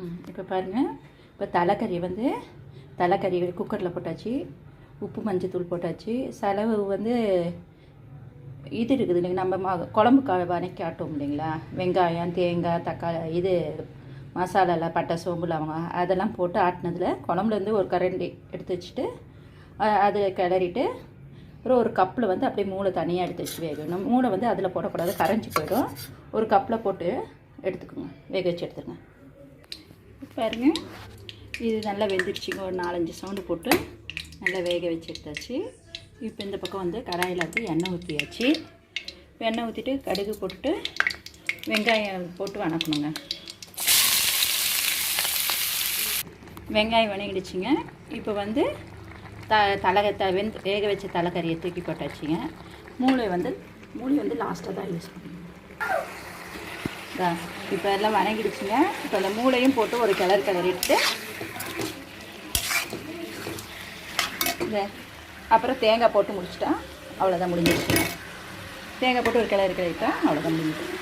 ம் இப்போ பாருங்கள் இப்போ தலைக்கறி வந்து தலைக்கறி குக்கரில் போட்டாச்சு உப்பு மஞ்சத்தூள் போட்டாச்சு. செலவு வந்து இது இருக்குது இல்லைங்க நம்ம குழம்பு க வதக்கி இல்லைங்களா? வெங்காயம் தேங்காய் தக்காளி இது மசாலாவில் பட்டை சோம்பு லவங்கம் அதெல்லாம் போட்டு ஆட்டினதில் குழம்புலேருந்து ஒரு கரண்டி எடுத்து வச்சுட்டு அது கிளறிட்டு அப்புறம் ஒரு கப்பில் வந்து அப்படியே மூளை தனியாக எடுத்து வச்சு வேகணும். மூளை வந்து அதில் போடக்கூடாது கரைஞ்சி போயிடும். ஒரு கப்பில் போட்டு எடுத்துக்கோங்க. வேக வச்சு எடுத்துருங்க. பாருங்கள் இது நல்லா வெந்துருச்சுங்க ஒரு நாலஞ்சு சவுண்டு போட்டு நல்லா வேக வச்சு எடுத்தாச்சு. இப்போ இந்த பக்கம் வந்து கடாயில் வந்து எண்ணெய் ஊற்றியாச்சு இப்போ எண்ணெய் ஊற்றிட்டு கடுகு போட்டுட்டு வெங்காயம் போட்டு வணக்கணுங்க. வெங்காயம் வணங்கிடுச்சுங்க. இப்போ வந்து த தலை த வெந்து வேக வச்ச தலைக்கறியை தூக்கி போட்டாச்சுங்க. மூளை வந்து மூளை வந்து லாஸ்ட்டாக தான் யூஸ் பண்ணணும் இப்போ எல்லாம் வணங்கிடுச்சுங்க. இப்போ அந்த மூளையும் போட்டு ஒரு கிளர் கிளறிட்டு இந்த அப்புறம் தேங்காய் போட்டு முடிச்சிட்டா அவ்வளோதான் முடிஞ்சிடுச்சுங்க தேங்காய் போட்டு ஒரு கிளறு கிளறிட்டா அவ்வளோதான் முடிஞ்சிச்சு